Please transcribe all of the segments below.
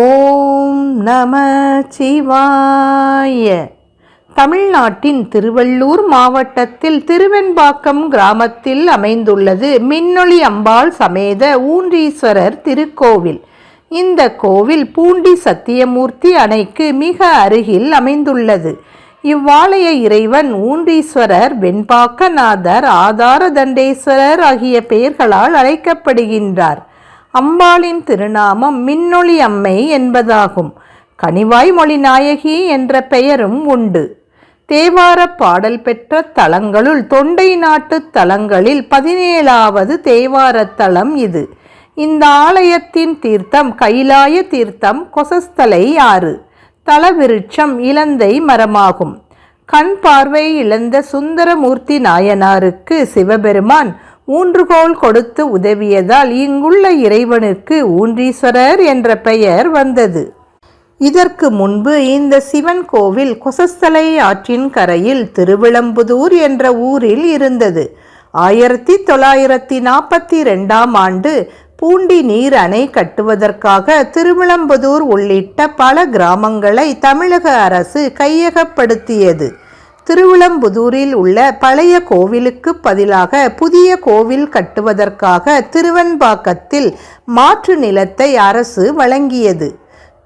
ஓம் நம சிவாய. தமிழ்நாட்டின் திருவள்ளூர் மாவட்டத்தில் திருவெண்பாக்கம் கிராமத்தில் அமைந்துள்ளது மின்னொளி அம்பாள் சமேத ஊன்றீஸ்வரர் திருக்கோவில். இந்த கோவில் பூண்டி சத்தியமூர்த்தி அணைக்கு மிக அருகில் அமைந்துள்ளது. இவ்வாலய இறைவன் ஊன்றீஸ்வரர் வெண்பாக்கநாதர் ஆதார தண்டேஸ்வரர் ஆகிய பெயர்களால் அழைக்கப்படுகின்றார். அம்பாளின் திருநாமம் மின்னொளி அம்மை என்பதாகும். கனிவாய் மொழி நாயகி என்ற பெயரும் உண்டு. தேவார பாடல் பெற்ற தலங்களுள் தொண்டை நாட்டு தலங்களில் பதினேழாவது தேவார தலம் இது. இந்த ஆலயத்தின் தீர்த்தம் கைலாய தீர்த்தம் கொசஸ்தலை ஆறு. தலவிருட்சம் இலந்தை மரமாகும். கண் பார்வை இழந்த சுந்தரமூர்த்தி நாயனாருக்கு சிவபெருமான் ஊன்றுகோல் கொடுத்து உதவியதால் இங்குள்ள இறைவனுக்கு ஊன்றீஸ்வரர் என்ற பெயர் வந்தது. இதற்கு முன்பு இந்த சிவன் கோவில் கொசஸ்தலை ஆற்றின் கரையில் திருவிளம்புதூர் என்ற ஊரில் இருந்தது. ஆயிரத்தி தொள்ளாயிரத்தி நாற்பத்தி ரெண்டாம் ஆண்டு பூண்டி நீர் அணை கட்டுவதற்காக திருவிளம்புதூர் உள்ளிட்ட பல கிராமங்களை தமிழக அரசு கையகப்படுத்தியது. திருவிளம்புதூரில் உள்ள பழைய கோவிலுக்கு பதிலாக புதிய கோவில் கட்டுவதற்காக திருவெண்பாக்கத்தில் மாற்று நிலத்தை அரசு வழங்கியது.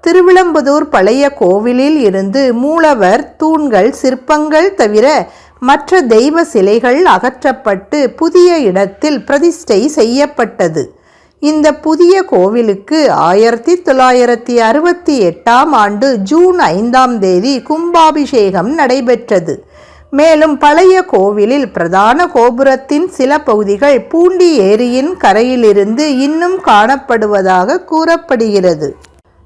திருவிளம்புதூர் பழைய கோவிலில் இருந்து மூலவர் தூண்கள் சிற்பங்கள் தவிர மற்ற தெய்வ சிலைகள் அகற்றப்பட்டு புதிய இடத்தில் பிரதிஷ்டை செய்யப்பட்டது. இந்த புதிய கோவிலுக்கு ஆயிரத்தி தொள்ளாயிரத்தி அறுபத்தி எட்டாம் ஆண்டு ஜூன் ஐந்தாம் தேதி கும்பாபிஷேகம் நடைபெற்றது. மேலும் பழைய கோவிலில் பிரதான கோபுரத்தின் சில பகுதிகள் பூண்டி ஏரியின் கரையிலிருந்து இன்னும் காணப்படுவதாக கூறப்படுகிறது.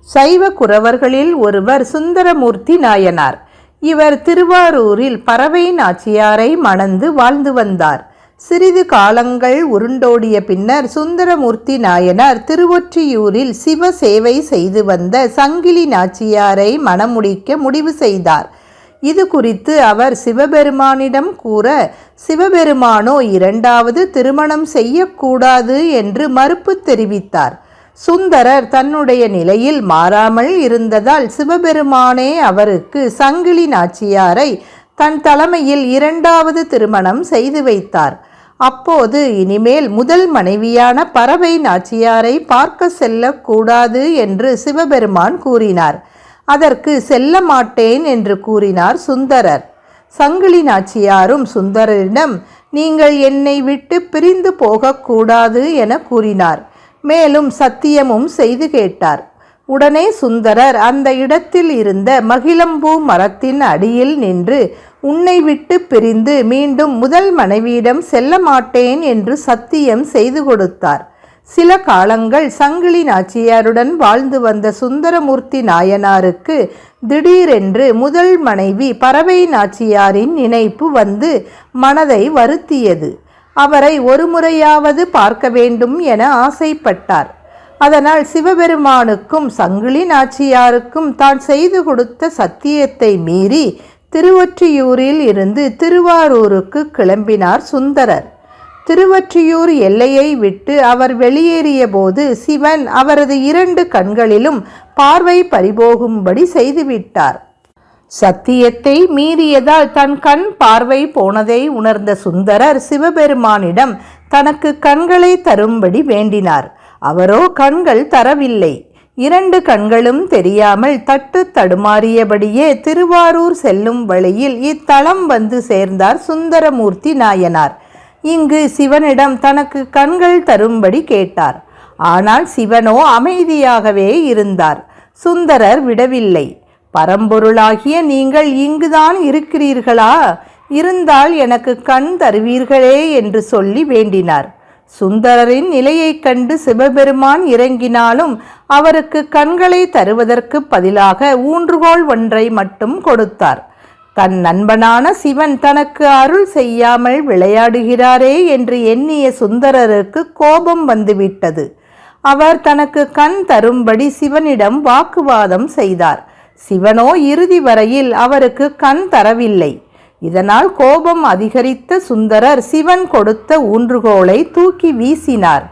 சைவ குறவர்களில் ஒருவர் சுந்தரமூர்த்தி நாயனார். இவர் திருவாரூரில் பறவை நாச்சியாரை மணந்து வாழ்ந்து வந்தார். சிறிது காலங்கள் உருண்டோடிய பின்னர் சுந்தரமூர்த்தி நாயனார் திருவொற்றியூரில் சிவ சேவை செய்து வந்த சங்கிலி நாச்சியாரை மணமுடிக்க முடிவு செய்தார். இது குறித்து அவர் சிவபெருமானிடம் கூற சிவபெருமானோ இரண்டாவது திருமணம் செய்யக்கூடாது என்று மறுப்பு தெரிவித்தார். சுந்தரர் தன்னுடைய நிலையில் மாறாமல் இருந்ததால் சிவபெருமானே அவருக்கு சங்கிலி நாச்சியாரை தன் தலைமையில் இரண்டாவது திருமணம் செய்து வைத்தார். அப்போது இனிமேல் முதல் மனைவியான பறவை நாச்சியாரை பார்க்க செல்லக்கூடாது என்று சிவபெருமான் கூறினார். அதற்கு செல்ல மாட்டேன் என்று கூறினார் சுந்தரர். சங்கிலி நாச்சியாரும் சுந்தரரிடம் நீங்கள் என்னை விட்டு பிரிந்து போகக்கூடாது என கூறினார். மேலும் சத்தியமும் செய்து கேட்டார். உடனே சுந்தரர் அந்த இடத்தில் இருந்த மகிழம்பூ மரத்தின் அடியில் நின்று உன்னை விட்டு பிரிந்து மீண்டும் முதல் மனைவியிடம் செல்ல மாட்டேன் என்று சத்தியம் செய்து கொடுத்தார். சில காலங்கள் சங்கிலி நாச்சியாருடன் வாழ்ந்து வந்த சுந்தரமூர்த்தி நாயனாருக்கு திடீரென்று முதல் மனைவி பறவை நாச்சியாரின் நினைப்பு வந்து மனதை வருத்தியது. அவரை ஒரு முறையாவது பார்க்க வேண்டும் என ஆசைப்பட்டார். அதனால் சிவபெருமானுக்கும் சங்கிலி நாச்சியாருக்கும் தான் செய்து கொடுத்த சத்தியத்தை மீறி திருவொற்றியூரில் இருந்து திருவாரூருக்கு கிளம்பினார் சுந்தரர். திருவற்றியூர் எல்லையை விட்டு அவர் வெளியேறிய போது சிவன் அவரது இரண்டு கண்களிலும் பார்வை பறிபோகும்படி செய்துவிட்டார். சத்தியத்தை மீறியதால் தன் கண் பார்வை போனதை உணர்ந்த சுந்தரர் சிவபெருமானிடம் தனக்கு கண்களை தரும்படி வேண்டினார். அவரோ கண்கள் தரவில்லை. இரண்டு கண்களும் தெரியாமல் தட்டு தடுமாறியபடியே திருவாரூர் செல்லும் வழியில் இத்தலம் வந்து சேர்ந்தார் சுந்தரமூர்த்தி நாயனார். இங்கு சிவனிடம் தனக்கு கண்கள் தரும்படி கேட்டார். ஆனால் சிவனோ அமைதியாகவே இருந்தார். சுந்தரர் விடவில்லை. பரம்பொருளாகிய நீங்கள் இங்குதான் இருக்கிறீர்களா? இருந்தால் எனக்கு கண் தருவீர்களே என்று சொல்லி வேண்டினார். சுந்தரரின் நிலையைக் கண்டு சிவபெருமான் இறங்கினாலும் அவருக்கு கண்களை தருவதற்கு பதிலாக ஊன்றுகோல் ஒன்றை மட்டும் கொடுத்தார். தன் நண்பனான சிவன் தனக்கு அருள் செய்யாமல் விளையாடுகிறாரே என்று எண்ணிய சுந்தரருக்கு கோபம் வந்துவிட்டது. அவர் தனக்கு கண் தரும்படி சிவனிடம் வாக்குவாதம் செய்தார். சிவனோ இறுதி வரையில் அவருக்கு கண் தரவில்லை. இதனால் கோபம் அதிகரித்த சுந்தரர் சிவன் கொடுத்த ஊன்றுகோலை தூக்கி வீசினார்.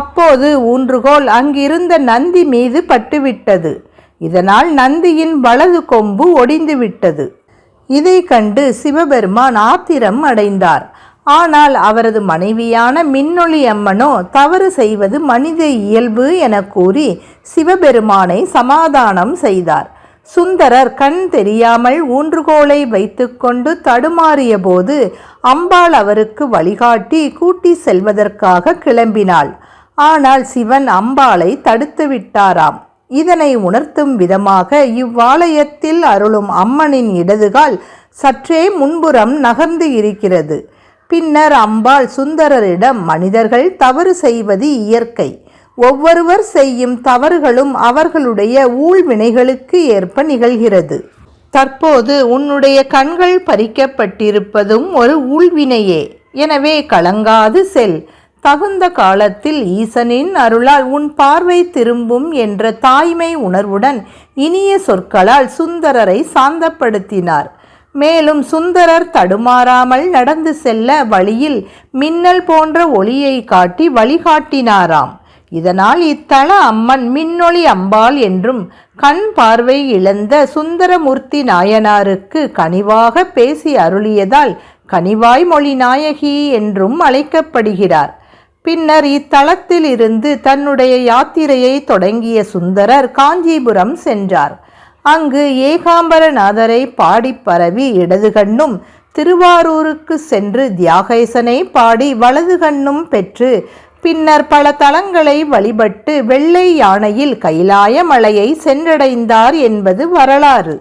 அப்போது ஊன்றுகோல் அங்கிருந்த நந்தி மீது பட்டுவிட்டது. இதனால் நந்தியின் வலது கொம்பு ஒடிந்து விட்டது இதை கண்டு சிவபெருமான் ஆத்திரம் அடைந்தார். ஆனால் அவரது மனைவியான மின்னொளி அம்மனோ தவறு செய்வது மனித இயல்பு என கூறி சிவபெருமானை சமாதானம் செய்தார். சுந்தரர் கண் தெரியாமல் ஊன்றுகோலை வைத்துக்கொண்டு தடுமாறிய போது அம்பாள் அவருக்கு வழிகாட்டி கூட்டி செல்வதற்காக கிளம்பினாள். ஆனால் சிவன் அம்பாளை தடுத்து விட்டாராம். இதனை உணர்த்தும் விதமாக இவ்வாலயத்தில் அருளும் அம்மனின் இடதுகால் சற்றே முன்புறம் நகர்ந்து இருக்கிறது. பின்னர் அம்பாள் சுந்தரரிடம் மனிதர்கள் தவறு செய்வது இயற்கை. ஒவ்வொருவர் செய்யும் தவறுகளும் அவர்களுடைய ஊழ்வினைகளுக்கு ஏற்ப நிகழ்கிறது. தற்போது உன்னுடைய கண்கள் பறிக்கப்பட்டிருப்பதும் ஒரு ஊழ்வினையே. எனவே கலங்காது செல். தகுந்த காலத்தில் ஈசனின் அருளால் உன் பார்வை திரும்பும் என்ற தாய்மை உணர்வுடன் இனிய சொற்களால் சுந்தரரை சாந்தப்படுத்தினார். மேலும் சுந்தரர் தடுமாறாமல் நடந்து செல்ல வழியில் மின்னல் போன்ற ஒளியை காட்டி வழிகாட்டினாராம். இதனால் இத்தல அம்மன் மின்னொளி அம்பாள் என்றும் கண் பார்வை இழந்த சுந்தரமூர்த்தி நாயனாருக்கு கனிவாக பேசி அருளியதால் கனிவாய் மொழி நாயகி என்றும் அழைக்கப்படுகிறார். பின்னர் இத்தலத்தில் இருந்து தன்னுடைய யாத்திரையை தொடங்கிய சுந்தரர் காஞ்சிபுரம் சென்றார். அங்கு ஏகாம்பரநாதரை பாடி பரவி இடது கண்ணும் திருவாரூருக்கு சென்று தியாகேசனை பாடி வலது கண்ணும் பெற்று பின்னர் பல தலங்களை வழிபட்டு வெள்ளை யானையில் கைலாய மலையை சென்றடைந்தார் என்பது வரலாறு.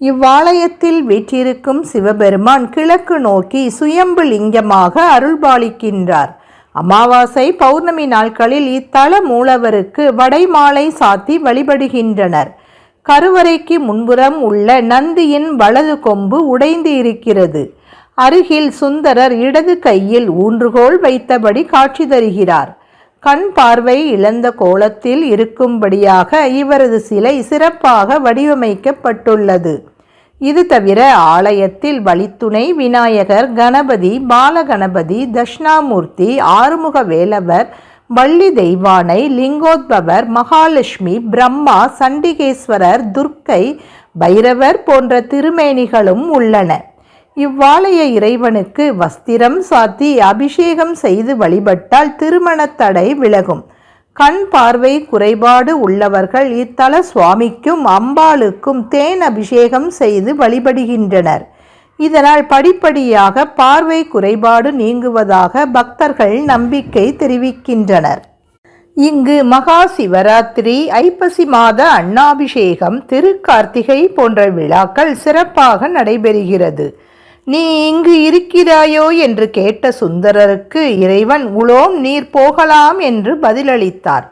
இவ்வாலயத்தில் வீற்றிருக்கும் சிவபெருமான் கிழக்கு நோக்கி சுயம்பு லிங்கமாக அருள்பாலிக்கின்றார். அமாவாசை பௌர்ணமி நாட்களில் இத்தல மூலவருக்கு வடைமாலை சாத்தி வழிபடுகின்றனர். கருவறைக்கு முன்புறம் உள்ள நந்தியின் வலது கொம்பு உடைந்து இருக்கிறது அருகில் சுந்தரர் இடது கையில் ஊன்றுகோல் வைத்தபடி காட்சி தருகிறார். கண் பார்வை இழந்த கோலத்தில் இருக்கும்படியாக இவரது சிலை சிறப்பாக வடிவமைக்கப்பட்டுள்ளது. இது தவிர ஆலயத்தில் வழித்துணை விநாயகர் கணபதி பாலகணபதி தட்சிணாமூர்த்தி ஆறுமுக வேலவர் வள்ளி தெய்வானை லிங்கோத்பவர் மகாலட்சுமி பிரம்மா சண்டிகேஸ்வரர் துர்க்கை பைரவர் போன்ற திருமேனிகளும் உள்ளன. இவ்வாலய இறைவனுக்கு வஸ்திரம் சாத்தி அபிஷேகம் செய்து வழிபட்டால் திருமணத்தடை விலகும். கண் பார்வை குறைபாடு உள்ளவர்கள் இத்தல சுவாமிக்கும் அம்பாளுக்கும் தேன் அபிஷேகம் செய்து வழிபடுகின்றனர். இதனால் படிப்படியாக பார்வை குறைபாடு நீங்குவதாக பக்தர்கள் நம்பிக்கை தெரிவிக்கின்றனர். இங்கு மகா சிவராத்திரி ஐப்பசி மாத அன்னாபிஷேகம் திருக்கார்த்திகை போன்ற விழாக்கள் சிறப்பாக நடைபெறுகிறது. நீ இங்கு இருக்கிறாயோ என்று கேட்ட சுந்தரருக்கு இறைவன் உளோம் நீர் போகலாம் என்று பதிலளித்தார்.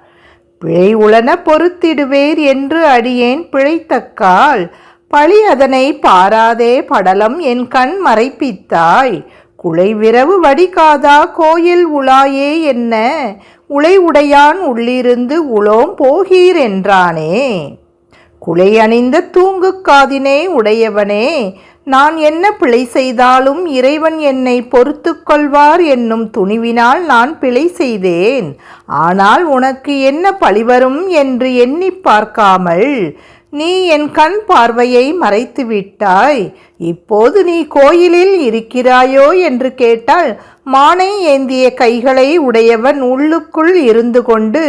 பிழை உளன பொறுத்திடுவேர் என்று அடியேன் பிழைத்தக்கால் பழி அதனை பாராதே படலம் என் கண் மறைப்பித்தாய். குலைவிரவு வடிகாதா கோயில் உலாயே என்ன? உளை உடையான் உள்ளிருந்து உளோம் போகீர் என்றானே. குலை அணிந்த தூங்கு காதினே உடையவனே நான் என்ன பிழை செய்தாலும் இறைவன் என்னை பொறுத்து கொள்வார் என்னும் துணிவினால் நான் பிழை செய்தேன். ஆனால் உனக்கு என்ன பழிவரும் என்று எண்ணி பார்க்காமல் நீ என் கண் பார்வையை மறைத்து விட்டாய். இப்போது நீ கோயிலில் இருக்கிறாயோ என்று கேட்டால் மானை ஏந்திய கைகளை உடையவன் உள்ளுக்குள் இருந்து கொண்டு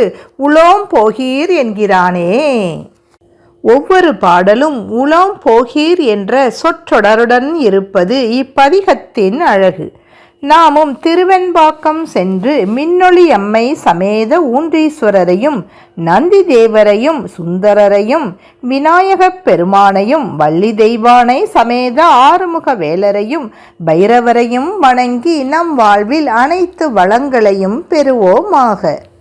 உலோம் போகீர் என்கிறானே. ஒவ்வொரு பாடலும் உலாம் போகீர் என்ற சொற்றொடருடன் இருப்பது இப்பதிகத்தின் அழகு. நாமும் திருவெண்பாக்கம் சென்று மின்னொளி அம்மை சமேத ஊன்றீஸ்வரரையும் நந்தி தேவரையும் சுந்தரரையும் விநாயகப் பெருமானையும் வள்ளி தெய்வானை சமேத ஆறுமுக வேலரையும் பைரவரையும் வணங்கி நம் வாழ்வில் அனைத்து வளங்களையும் பெறுவோமாக.